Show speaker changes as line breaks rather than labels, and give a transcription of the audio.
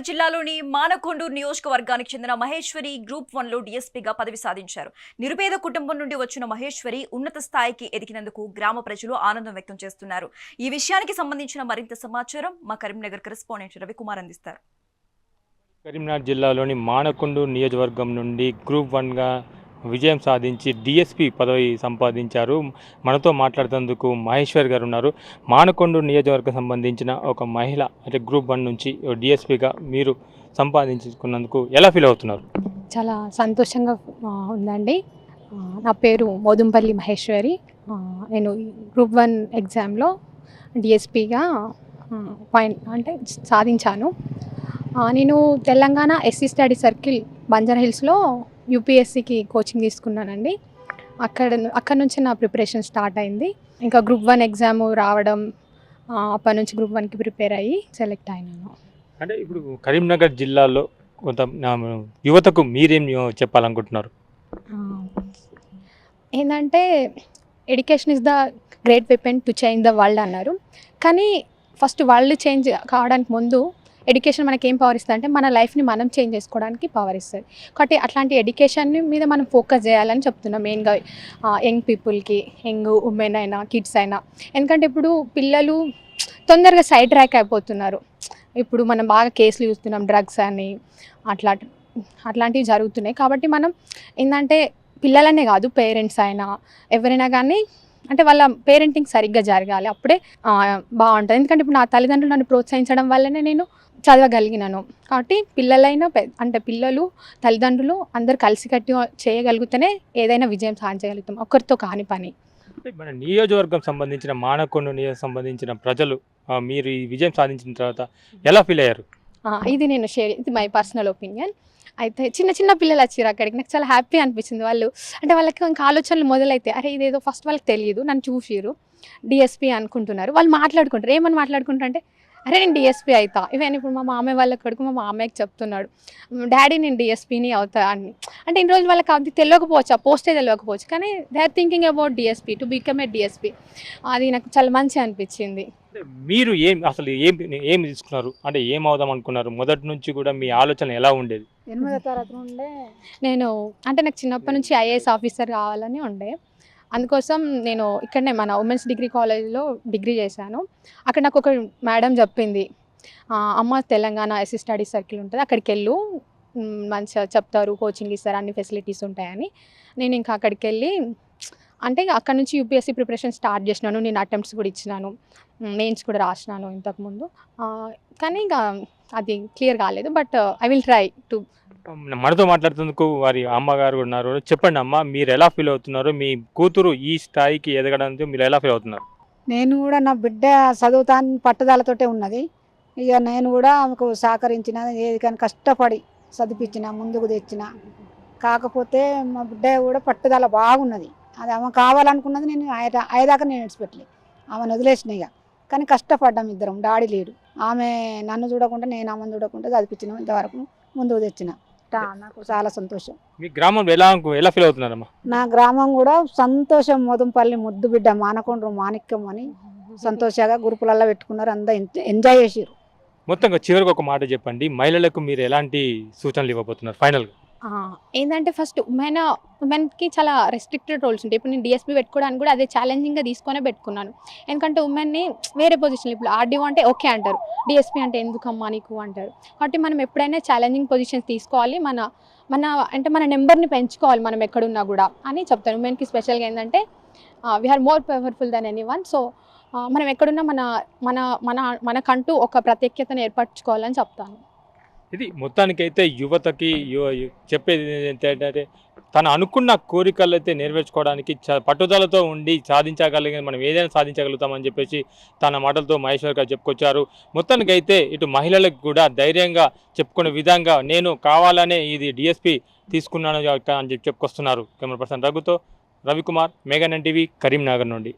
కరీంనగర్ జిల్లాలోని మానకొండూరు నియోజకవర్గానికి చెందిన మహేశ్వరి గ్రూప్ వన్లో డీఎస్పీగా పదవి సాధించారు. నిరుపేద కుటుంబం నుండి వచ్చిన మహేశ్వరి ఉన్నత స్థాయికి ఎదిగినందుకు గ్రామ ప్రజలు ఆనందం వ్యక్తం చేస్తున్నారు. ఈ విషయానికి సంబంధించిన మరింత సమాచారం మా కరీంనగర్ కరెస్పాండెంట్ రవికుమార్ అందిస్తారు.
కరీంనగర్ జిల్లాలోని మానకొండూరు నియోజకవర్గం నుండి గ్రూప్ వన్గా విజయం సాధించి డిఎస్పి పదవి సంపాదించారు. మనతో మాట్లాడుతందుకు మహేశ్వర్ గారు ఉన్నారు. మానకొండ నియోజకవర్గం సంబంధించిన ఒక మహిళ అంటే గ్రూప్ వన్ నుంచి డిఎస్పిగా మీరు సంపాదించుకున్నందుకు ఎలా ఫీల్ అవుతున్నారు?
చాలా సంతోషంగా ఉందండి. నా పేరు మోదుంపల్లి మహేశ్వరి. నేను గ్రూప్ వన్ ఎగ్జామ్లో డిఎస్పిగా పాయింట్ అంటే సాధించాను. నేను Telangana SC study circle Banjara హిల్స్లో యూపీఎస్సికి కోచింగ్ తీసుకున్నానండి. అక్కడ అక్కడ నుంచి నా ప్రిపరేషన్ స్టార్ట్ అయింది. ఇంకా గ్రూప్ వన్ ఎగ్జామ్ రావడం అప్పటి నుంచి గ్రూప్ వన్కి ప్రిపేర్ అయ్యి సెలెక్ట్ అయినాను.
అంటే ఇప్పుడు కరీంనగర్ జిల్లాలో కొంత యువతకు మీరేం చెప్పాలనుకుంటున్నారు?
ఏంటంటే education is the great weapon to change the world అన్నారు. కానీ ఫస్ట్ వరల్డ్ చేంజ్ కావడానికి ముందు ఎడ్యుకేషన్ మనకి ఏం పవర్ ఇస్తుంది అంటే మన లైఫ్ని మనం చేంజ్ చేసుకోవడానికి పవర్ ఇస్తుంది. కాబట్టి అట్లాంటి ఎడ్యుకేషన్ మీద మనం ఫోకస్ చేయాలని చెప్తున్నాం. మెయిన్గా యంగ్ పీపుల్కి యంగ్ ఉమెన్ అయినా కిడ్స్ అయినా. ఎందుకంటే ఇప్పుడు పిల్లలు తొందరగా సైడ్ ట్రాక్ అయిపోతున్నారు. ఇప్పుడు మనం బాగా కేసులు చూస్తున్నాం డ్రగ్స్ అని అట్లా అట్లాంటివి జరుగుతున్నాయి. కాబట్టి మనం ఏంటంటే పిల్లలనే కాదు పేరెంట్స్ అయినా ఎవరైనా కానీ అంటే వాళ్ళ పేరెంటింగ్ సరిగ్గా జరగాలి. అప్పుడే బాగుంటుంది. ఎందుకంటే ఇప్పుడు నా తల్లిదండ్రులు నన్ను ప్రోత్సహించడం వల్లనే నేను చదవగలిగినాను. కాబట్టి పిల్లలైనా అంటే పిల్లలు తల్లిదండ్రులు అందరు కలిసికట్టి చేయగలిగితేనే ఏదైనా విజయం సాధించగలుగుతాం. ఒకరితో కాని పని.
మన నియోజకవర్గం సంబంధించిన మానకొండ నియోజకం సంబంధించిన ప్రజలు మీరు ఈ విజయం సాధించిన తర్వాత ఎలా ఫీల్ అయ్యారు?
ఇది నేను షేర్ ఇది మై పర్సనల్ ఒపీనియన్. అయితే చిన్న చిన్న పిల్లలు వచ్చారు అక్కడికి. నాకు చాలా హ్యాపీ అనిపించింది వాళ్ళు. అంటే వాళ్ళకి ఇంకా ఆలోచనలు మొదలైతే అరే ఇదేదో ఫస్ట్ వాళ్ళకి తెలియదు నన్ను చూసిరు డిఎస్పీ అనుకుంటున్నారు. వాళ్ళు మాట్లాడుకుంటారు. ఏమని మాట్లాడుకుంటారు అంటే అరే నేను డిఎస్పీ అవుతా ఇవన్నీ ఇప్పుడు మా మామయ్య వాళ్ళ కొడుకు మా మామయ్యకి చెప్తున్నాడు. డాడీ నేను డిఎస్పీని అవుతా అని. అంటే ఇన్ని రోజులు వాళ్ళకి అది తెలియకపోవచ్చు ఆ పోస్టే తెలియకపోవచ్చు. కానీ they are thinking about DSP to become a DSP అది నాకు చాలా మంచి అనిపించింది.
అంటే మీరు ఏం అసలు ఏం ఏం తీసుకున్నారు? అంటే ఏం అవుదాం అనుకున్నారు? మొదటి నుంచి కూడా మీ ఆలోచన ఎలా ఉండేది?
ఎనిమిదో తరగతి నుండే.
నేను అంటే నాకు చిన్నప్పటి నుంచి ఐఏఎస్ ఆఫీసర్ కావాలని ఉండే. అందుకోసం నేను ఇక్కడనే మన ఉమెన్స్ డిగ్రీ కాలేజ్లో డిగ్రీ చేశాను. అక్కడ నాకు ఒక మేడం చెప్పింది అమ్మ తెలంగాణ ఎస్సీ స్టడీ సర్కిల్ ఉంటుంది అక్కడికి వెళ్ళు మంచిగా చెప్తారు కోచింగ్ ఇస్తారు అన్ని ఫెసిలిటీస్ ఉంటాయని. నేను ఇంకా అక్కడికి వెళ్ళి అంటే అక్కడ నుంచి యూపీఎస్సీ ప్రిపరేషన్ స్టార్ట్ చేసినాను నేను అటెంప్ట్స్ కూడా ఇచ్చినాను. మెయిన్స్ కూడా రాసినాను ఇంతకుముందు కానీ ఇంకా అది క్లియర్ కాలేదు but I will try to
మనతో మాట్లాడుతుందుకు వారి అమ్మగారు కూడా ఉన్నారు. చెప్పండి అమ్మ మీరు ఎలా ఫీల్ అవుతున్నారు? మీ కూతురు ఈ స్థాయికి ఎదగడానికి మీరు ఎలా ఫీల్ అవుతున్నారు?
నేను కూడా నా బిడ్డ చదువుతాను పట్టుదలతోటే ఉన్నది. ఇక నేను కూడా ఆమెకు సహకరించిన ఏది కానీ కష్టపడి చదివించిన ముందుకు తెచ్చిన. కాకపోతే మా బిడ్డ కూడా పట్టుదల బాగున్నది. అది ఆమె కావాలనుకున్నది నేను అయ్యేదాకా నేను విడిచిపెట్టలే ఆమెను వదిలేసిన ఇక. కానీ కష్టపడ్డాం ఇద్దరం. డాడీ లేడు. ఆమె నన్ను చూడకుండా నేను ఆమెను చూడకుండా చదివించిన ఇంతవరకు. ముందుకు తెచ్చిన. తా- నాకు చాలా సంతోషం.
మీ గ్రామంలో ఎలా ఎలా ఫీల్ అవుతున్నారమ్మా?
నా గ్రామం కూడా సంతోషం. మోదంపల్లి ముద్దు బిడ్డ మానకొండ్రు మాణిక్యం అని సంతోషంగా గ్రూపులలో పెట్టుకున్నారు. అందరూ ఎంజ- ఎంజాయ్ చేసిర్రు.
మొత్తంగా చివరికి ఒక మాట చెప్పండి. మహిళలకు మీరు ఎలాంటి సూచనలు ఇవ్వబోతున్నారు? ఫైనల్గా
ఏంటంటే ఫస్ట్ ఉమెన్ ఉమెన్కి చాలా రెస్ట్రిక్టెడ్ రోల్స్ ఉంటాయి. ఇప్పుడు నేను డిఎస్పీ పెట్టుకోవడానికి కూడా అదే ఛాలెంజింగ్గా తీసుకొనే పెట్టుకున్నాను. ఎందుకంటే ఉమెన్ని వేరే పొజిషన్ ఇప్పుడు ఆర్డీఓ అంటే ఓకే అంటారు. డిఎస్పీ అంటే ఎందుకమ్మా నీకు అంటారు. కాబట్టి మనం ఎప్పుడైనా ఛాలెంజింగ్ పొజిషన్స్ తీసుకోవాలి. మన మన అంటే మన నెంబర్ని పెంచుకోవాలి మనం ఎక్కడున్నా కూడా అని చెప్తాను. ఉమెన్కి స్పెషల్గా ఏంటంటే we are more powerful than anyone so మనం ఎక్కడున్నా మన మన మన మనకంటూ ఒక ప్రత్యేకతను ఏర్పరచుకోవాలని చెప్తాను.
ఇది మొత్తానికైతే యువతకి చెప్పేది ఏంటంటే తను అనుకున్న కోరికలు అయితే నెరవేర్చుకోవడానికి చ- పట్టుదలతో ఉండి సాధించగలిగిన మనం ఏదైనా సాధించగలుగుతామని చెప్పేసి తన మాటలతో మహేశ్వర్ గారు చెప్పుకొచ్చారు. మొత్తానికైతే ఇటు మహిళలకు కూడా ధైర్యంగా చెప్పుకునే విధంగా నేను కావాలనే ఇది డిఎస్పి తీసుకున్నాను అని చెప్పి చెప్పుకొస్తున్నారు కెమెరా పర్సన్ రఘుతో రవికుమార్ మేఘన్ టీవీ కరీంనగర్ నుండి.